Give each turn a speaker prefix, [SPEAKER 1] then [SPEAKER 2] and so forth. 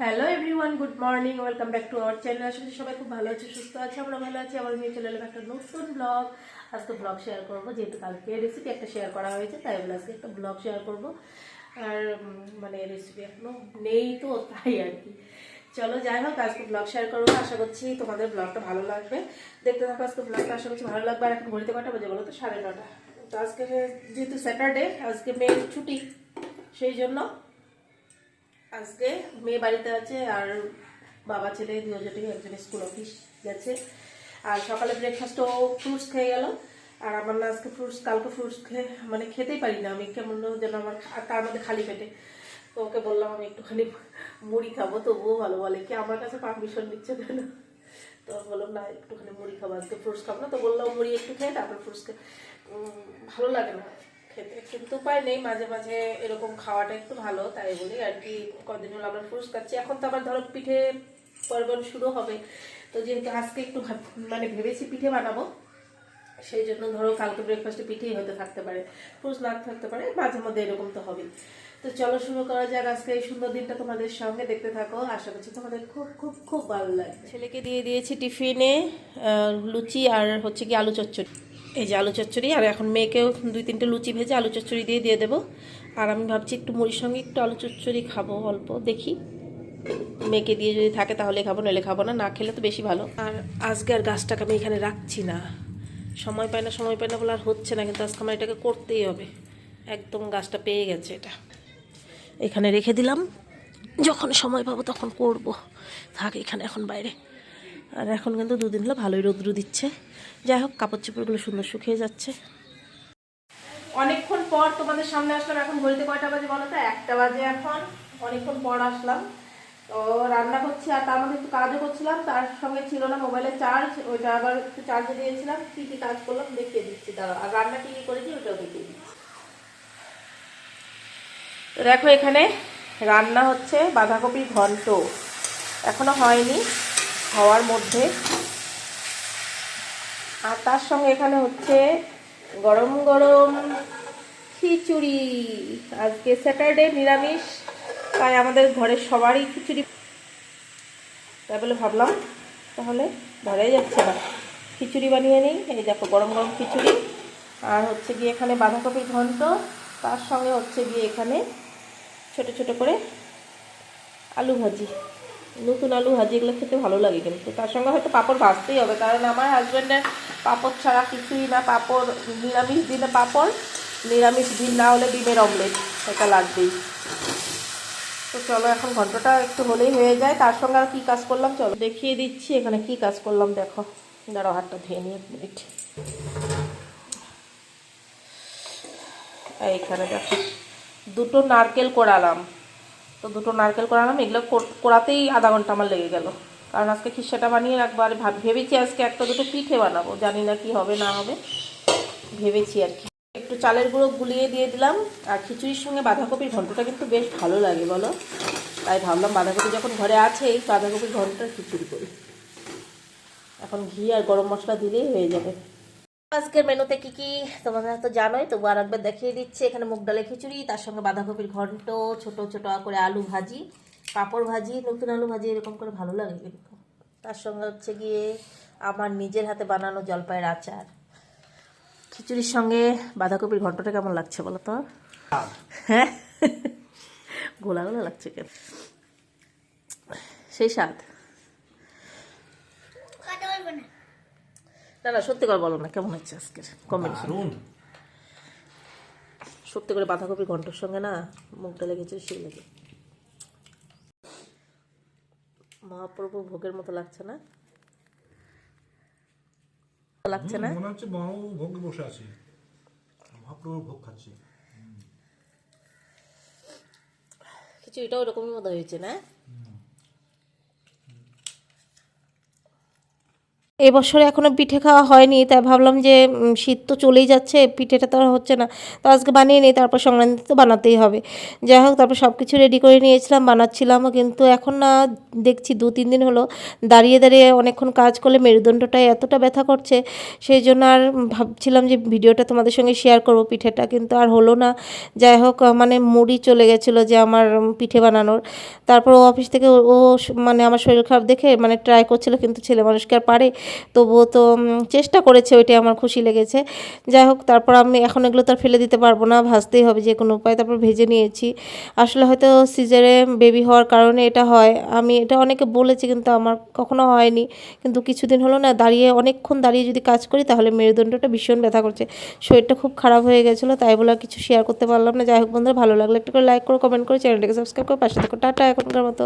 [SPEAKER 1] Hello everyone good morning welcome back to our channel আসলে সবাই খুব ভালো আছে, সুস্থ আছে আমরা ভালো আছি। আবার নিয়ে চলে এলাম একটা নতুন ব্লগ আজকে ব্লগ শেয়ার করব, যেহেতু কালকে রেসিপি একটা শেয়ার করা হয়েছে, তাই বলে আজকে একটা ব্লগ শেয়ার করব। আর মানে রেসিপি এখনও নেই তো, তাই আর কি। চলো যাই হোক, আজকে ব্লগ শেয়ার করব। আশা করছি তোমাদের ব্লগটা ভালো লাগবে। দেখতে থাকো আজকে ব্লগটা আশা করছি ভালো লাগবে। আর এখন ঘড়িতে কটা বাজে বলো তো? সাড়ে নটা। তো আজকে যেহেতু স্যাটারডে আজকে মেয়ের ছুটি, সেই জন্য আজকে মেয়ে বাড়িতে আছে আর বাবা ছেলে দুজনে একজন স্কুল অফিস গেছে। আর সকালে ব্রেকফাস্টও ফ্রুটস খেয়ে গেল। আর আমার না আজকে ফ্রুটস কালকে ফ্রুটস খেয়ে মানে খেতেই পারি না আমি। কেমন যেন আমার তার মধ্যে খালি পেটে। তো ওকে বললাম, আমি একটুখানি মুড়ি খাব। তবুও ভালো বলে কি, আমার কাছে পারমিশন দিচ্ছে কেন? তো বললাম না, একটুখানি মুড়ি খাব, আজকে ফ্রুটস খাব না। তো বললাম মুড়ি একটু খেয়ে তারপর ফ্রুটস ভালো লাগে না। খেতে কিন্তু উপায় নেই। মাঝে মাঝে এরকম খাওয়াটা একটু ভালো, তাই বলি আর কি কদিন হলো আমরা ফ্রুটস খাচ্ছি। এখন তো আবার ধরো পিঠে পর্বণ শুরু হবে। তো যেহেতু আজকে একটু মানে ভেবেছি পিঠে বানাবো, সেই জন্য ধরো কালকে ব্রেকফাস্টে পিঠেই হতে থাকতে পারে, ফ্রুটস না থাকতে পারে, মাঝে মধ্যে এরকম তো হবেই। তো চলো শুরু করা যাক আজকে এই সুন্দর দিনটা তোমাদের সঙ্গে দেখতে থাকো। আশা করছি তোমাদের খুব খুব খুব ভালো লাগবে। ছেলেকে দিয়ে দিয়েছি টিফিনে লুচি আর হচ্ছে কি আলু চচ্চড়ি। এই যে আলু চচ্চড়ি, আর এখন মেয়েকেও দুই তিনটে লুচি ভেজে আলু চচ্চড়ি দিয়ে দিয়ে দেবো। আর আমি ভাবছি একটু মুড়ির সঙ্গে একটু আলু চচ্চড়ি খাব অল্প, দেখি। মেয়েকে দিয়ে যদি থাকে তাহলে খাব, নইলে খাব না না খেলে তো বেশি ভালো। আর আজকে আর গাছটাকে আমি এখানে রাখছি না। সময় পায় না, সময় পায় না বলে আর হচ্ছে না, কিন্তু আজকে আমার এটাকে করতেই হবে। একদম গাছটা পেয়ে গেছে এটা। এখানে রেখে দিলাম। যখন সময় পাবো তখন করব। থাক এখানে, এখন বাইরে। আর এখন কিন্তু দুদিন হলো ভালোই রৌদ্র দিচ্ছে। যাই হোক, কাপড় চোপড়গুলো সুন্দর শুকিয়ে যাচ্ছে। অনেকক্ষণ পর তোমাদের সামনে আসলাম, এখন ঘড়িতে কয়টা বাজে বলো তো? একটা বাজে এখন, অনেকক্ষণ পর আসলাম। তো রান্না করছি আর তার মধ্যে একটু কাজও করছিলাম, তার সঙ্গে ছিল না মোবাইলের চার্জ ওইটা আবার একটু চার্জে দিয়েছিলাম। কী কী কাজ করলাম দেখিয়ে দিচ্ছি দাঁড়া আর রান্না কী কী করেছি ওইটাও দেখিয়ে দিচ্ছি। দেখো এখানে রান্না হচ্ছে বাঁধাকপির ঘন্ট। এখনও হয়নি। হওয়ার মধ্যে। আর তার সঙ্গে এখানে হচ্ছে গরম গরম খিচুড়ি। আজকে স্যাটারডে, নিরামিষ, তাই আমাদের ঘরের সবারই খিচুড়ি। তাই বলে ভাবলাম তাহলে ধরাই যাচ্ছে না খিচুড়ি বানিয়ে নিই, এই দেখো গরম গরম খিচুড়ি। আর হচ্ছে গিয়ে এখানে বাঁধাকপির ঘন্ট, তার সঙ্গে হচ্ছে গিয়ে এখানে ছোট ছোট করে আলু ভাজি। নতুন আলু ভাজি এগুলো খেতে ভালো লাগে কিন্তু। তার সঙ্গে হয়তো পাঁপড় ভাজতেই হবে, কারণ আমার হাজব্যান্ডের পাঁপড় ছাড়া কিছুই না, পাঁপড়, নিরামিষ দিনে পাঁপড়, নিরামিষ দিন না হলে ডিমের অমলেট এটা লাগবেই। তো চলো এখন ঘন্টাটা একটু হলেই হয়ে যায়। তার সঙ্গে আর কী কাজ করলাম? চলো দেখিয়ে দিচ্ছি, এখানে কি কাজ করলাম দেখো। দাঁড়াও, হাতটা ধুয়ে নিয়ে এক মিনিট এইখানে দেখো, দুটো নারকেল কোড়ালাম তো দুটো নারকেল কোড়ালাম এগুলো কর- কোড়াতেই আধা ঘণ্টা আমার লেগে গেল। কারণ আজকে খিসাটা বানিয়ে রাখব, আর ভাব- ভেবেছি আজকে একটা দুটো পিঠে বানাবো, জানি না কি হবে, না হবে। ভেবেছি আর কি। একটু চালের গুঁড়ো গুলিয়ে দিয়ে দিলাম, আর খিচুড়ির সঙ্গে বাঁধাকপির ঘন্টটা কিন্তু বেশ ভালো লাগে, বলো? তাই ভাবলাম বাঁধাকপি যখন ঘরে আছে এই বাঁধাকপির ঘন্টটা খিচুড়ি করি। এখন ঘি আর গরম মশলা দিলেই হয়ে যাবে। আজকের মেনুতে কি কি? তোমরা তো জানোই তবু আর একবার দেখিয়ে দিচ্ছে। এখানে মুগ ডালের খিচুড়ি তার সঙ্গে বাঁধাকপির ঘন্ট ছোট ছোট করে আলু ভাজি পাঁপড় ভাজি নতুন আলু ভাজি এরকম করে ভালো লাগে কিন্তু। তার সঙ্গে হচ্ছে গিয়ে আমার নিজের হাতে বানানো জলপাইয়ের আচার। খিচুড়ির সঙ্গে বাঁধাকপির ঘন্টটা কেমন লাগছে বলো তো? হ্যাঁ। গোলা গোলা লাগছে কেন? সেই স্বাদ। না না সত্যি করে বলো না কেমন হচ্ছে আজকের কম্বিনেশন
[SPEAKER 2] দারুণ।
[SPEAKER 1] সত্যি করে বাঁধাকপির ঘণ্টার সঙ্গে না মুখটা লেগেছে সেই লেগে। মহাপ্রভু ভোগের মতো লাগছে না? লাগছে না?
[SPEAKER 2] মনে হচ্ছে মহাপ্রভু ভোগে বসে আছি। মহাপ্রভু ভোগ খাচ্ছি।
[SPEAKER 1] খিচুড়িটা ওরকমই মতো হয়েছে না? এবছরে এখনও পিঠে খাওয়া হয়নি, তাই ভাবলাম যে শীত তো চলেই যাচ্ছে, পিঠেটা তো আর হচ্ছে না। তো আজকে বানিয়ে নিই, তারপর সংক্রান্তি তো বানাতেই হবে। যাই হোক, তারপর সব কিছু রেডি করে নিয়েছিলাম, বানাচ্ছিলামও, কিন্তু এখন না, দেখছি দু তিন দিন হলো, দাঁড়িয়ে দাঁড়িয়ে অনেকক্ষণ কাজ করলে মেরুদণ্ডটায় এতটা ব্যথা করছে, সেই জন্য আর ভাবছিলাম যে ভিডিওটা তোমাদের সঙ্গে শেয়ার করব পিঠেটা, কিন্তু আর হলো না। যাই হোক মানে মুড়ি চলে গেছিল যে আমার পিঠে বানানোর। তারপর ও অফিস থেকে ও মানে আমার শরীর খারাপ দেখে মানে ট্রাই করছিল, কিন্তু ছেলে মানুষকে আর পারে। তবুও তো চেষ্টা করেছে, ওইটাই আমার খুশি লেগেছে। যাই হোক, তারপর আমি এখন এগুলো তো আর ফেলে দিতে পারব না, ভাজতেই হবে যে কোনো উপায়। তারপর ভেজে নিয়েছি। আসলে হয়তো সিজারে বেবি হওয়ার কারণে এটা হয়। আমি এটা অনেকে বলেছি, কিন্তু আমার কখনো হয়নি। কিন্তু কিছুদিন হলো না, দাঁড়িয়ে অনেকক্ষণ দাঁড়িয়ে যদি কাজ করি, তাহলে মেরুদণ্ডটা ভীষণ ব্যথা করছে। শরীরটা খুব খারাপ হয়ে গেছিল, তাই বলে কিছু শেয়ার করতে পারলাম না। যাই হোক বন্ধুরা, ভালো লাগলে একটা করে লাইক করো কমেন্ট করে চ্যানেলটাকে সাবস্ক্রাইব করে, পাশে থাকো, টাটা এখনকার মতো।